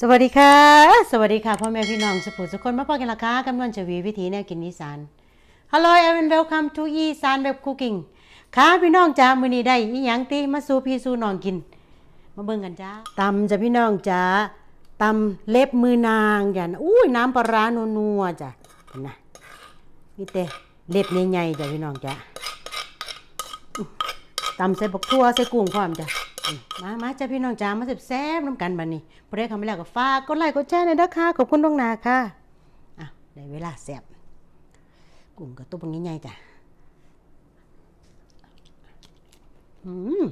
สวัสดีค่ะ สวัสดีค่ะพ่อแม่พี่น้องสุภูสุคนมาพอกันละค่ะกำลังจะวีวิธีแนวกินอีสาน Hello and welcome to อีสานแบบคุกกิ้งค่ะพี่น้องจ้ามื้อนี้ได้อีหยังติมาสู่พี่สู่น้องกิน มาเบิ่งกันจ้าตำจ้ะพี่น้องจ้าตำเล็บมือนางจ้ะอุ้ยน้ำปลาร้านัวๆจ้ะเห็นนะมีแต่เล็บใหญ่ๆจ้ะพี่น้องจ้าตำใส่บักทั่วใส่กุ้งพร้อมจ้ะ มามาจ้าพี่น้องจ้ามาแซ่บๆน้ำกันบัดนี้พอได้คำไปแล้วก็ฝากกดไลค์กดแชร์หน่อยนะคะขอบคุณตรงนาค่ะอะได้เวลาแซ่บกลุ่มกระตุ้งใหญ่จ้ะอืม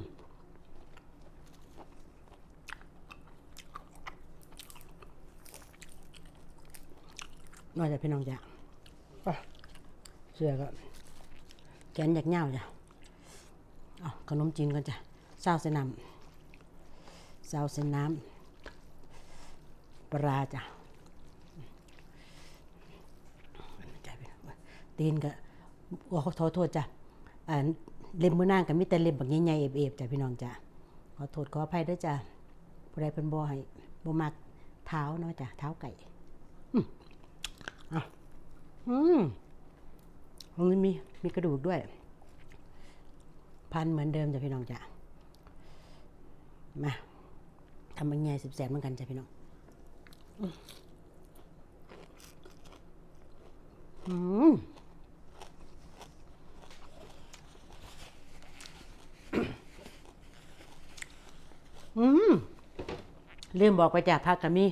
น่าจะพี่น้องจ้ะอะเสื้อก็แกนอยากเหงาจ้ะเอาขนมจีนก่อนจ้ะ เศร้าเส้นน้ำเศร้าเส้นน้ำปลาจ้ะตีนก็ขอโทษจ้ะเล็บมือนางกับมิแต่เล็บแบบใหญ่ๆเอฟๆจ้ะพี่น้องจ้ะขอโทษขออภัยด้วยจ้ะผู้ใดเป็นบ่ให้บ่มักเท้าเนาะจ้ะเท้าไก่อืมอะอืมตรงนี้มีมีกระดูกด้วย พันเหมือนเดิมจ้ะพี่น้องจ้ะ มาทำเป็นไงสิบแสนเหมือนกันจ้ะพี่น้องอืมอืมลืมบอกไปจ้ะผักกะมี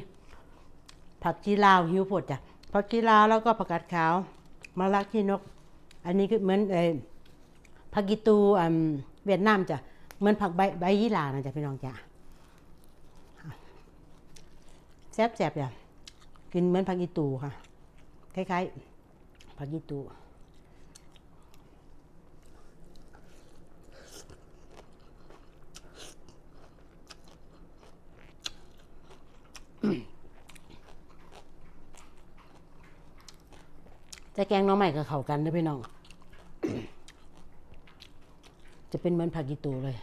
ผักชีลาวหิวโพดจ้ะผักชีลาวแล้วก็ผักกาดขาวมะระขี้นก อันนี้คือเหมือนเออผักกีตูอืมเวียดนามจ้ะ เหมือนผักใบใบยี่หร่านะจ้ะพี่น้องจ้ะแซ่บแซ่บจ้ะกินเหมือนผักกีตูค่ะ คล้ายๆผักกีตูจะแกงน้องใหม่กับเขากันนะพี่น้อง จะเป็นเหมือนผักกีตูเลย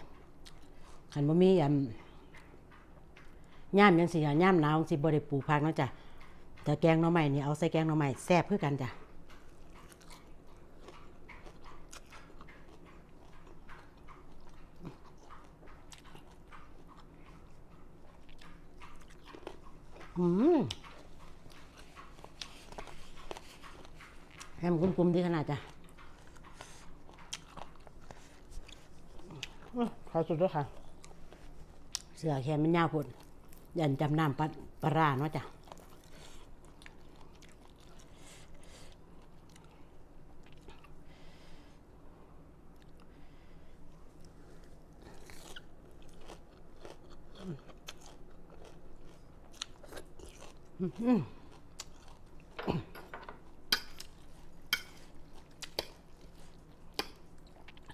ขันบ่มีอันย่ามยังสิอะย่ามหนาวสิบ่ได้ปลูกผักเนาะจ้ะแต่แกงหน่อไม้นี่เอาใส่แกงหน่อไม้แซ่บคือกันจ้ะอืมแฮมกุ้มๆดีขนาดจ้ะ ขอสุดด้วยค่ะ เสือแขนมันยาวพุ่นยันจำน้ำปลาปลาร้าเนาะจ้ะ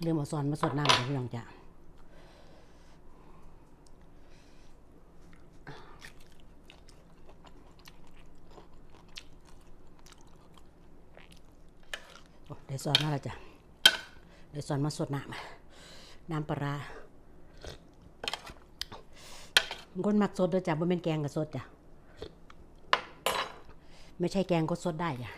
เรื่องมาสอนมาสดน้ำเดี๋ยพี่น้องจ้ะ โอ้ได้ สอนมาแล้วจ้ะได้สอนมาสดน้ำน้ำปลาคนมักสดเด้อจ้ะบ่เป็นแกงกับสดจ้ะ ไม่ใช่แกงก็สดได้จ้ะ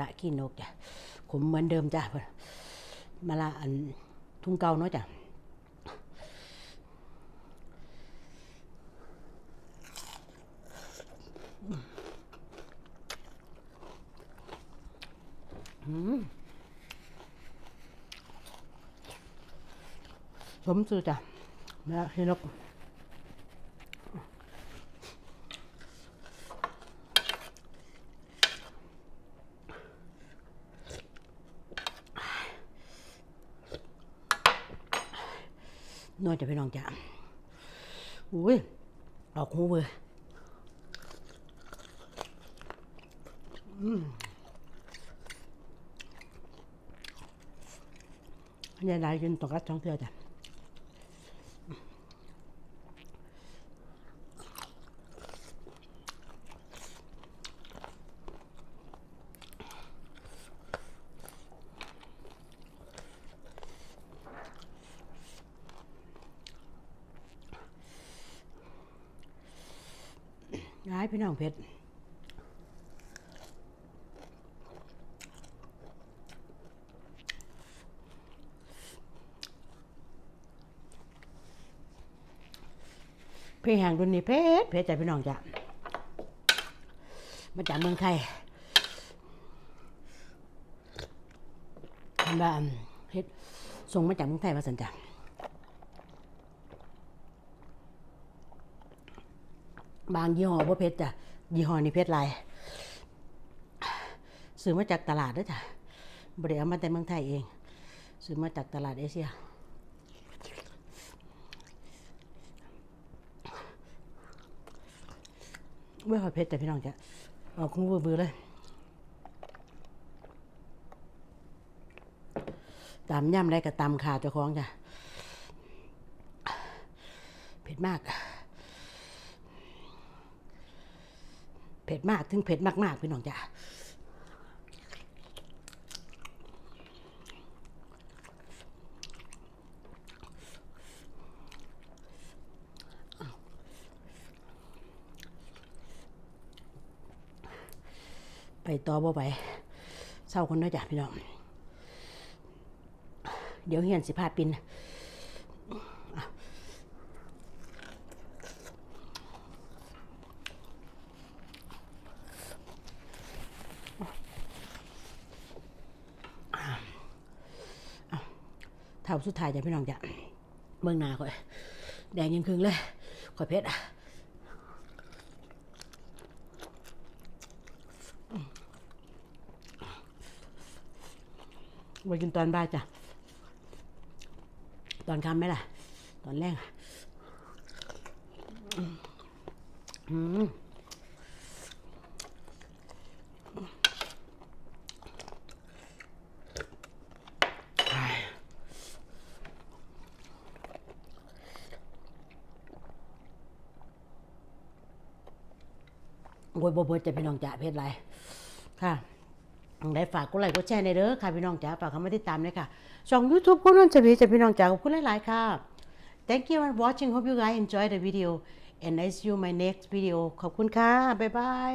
ระขี้นกจ้ะขมเหมือนเดิมจ้ะมะระอันทุ่งเก่าเนาะจ้ะอืมสมซื่อจ้ะแม่พี่นก จ้ะพี่น้องจ้ะอุ้ยออกหูเบอร์อืมยายได้กินตกรัดช่องเทือจ้ะ ย้ายพี่น้องเพชรพี่แห่งรุ่นนี้เพชรเพชรแต่พี่น้องจ้ะมาจากเมืองไทยทำแบบเพชรส่งมาจากเมืองไทยมาสันจ้ะ บางยี่ห้อว่าเพชรจ้ะยี่ห้อนี้เพชรลายซื้อมาจากตลาดด้วยจ้ะบริเอามาแต่เมืองไทยเอง ซื้อมาจากตลาดเอเชียไม่ค่อยเพชรแต่พี่น้องจ้ะเอาคุ้งเบือๆเลยตำย่ำไรกับตำขาเจ้าของจ้ะเผ็ดมาก เผ็ดมากถึงเผ็ดมากๆพี่น้องจ้ะไปต่อบ่ไปเศร้าคนน้อยจ้ะพี่น้อง เดี๋ยวเฮียนสิพาปิน เท่าสุดท้ายจ้ะพี่น้องจ้ะเบื้องหน้าข่อย แดงยังครึ่งเลยข่อยเพชรอะไว้กินตอนบ่ายจ้ะ ตอนค่ำไหมล่ะ ตอนแรกอะอืม โอ้ยบ่เบิดจะพี่น้องจ๋าเพศไรค่ะได้ฝากกดไลค์กดแชร์ในเด้อค่ะพี่น้องจ๋าฝากเข้ามาติดตามเลยค่ะช่อง YouTube คุณนุ่นจะวีจะพี่น้องจ๋าขอบคุณหลายๆค่ะ Thank you for watching hope you guys enjoy the video and I see you my next video ขอบคุณค่ะ บ๊ายบาย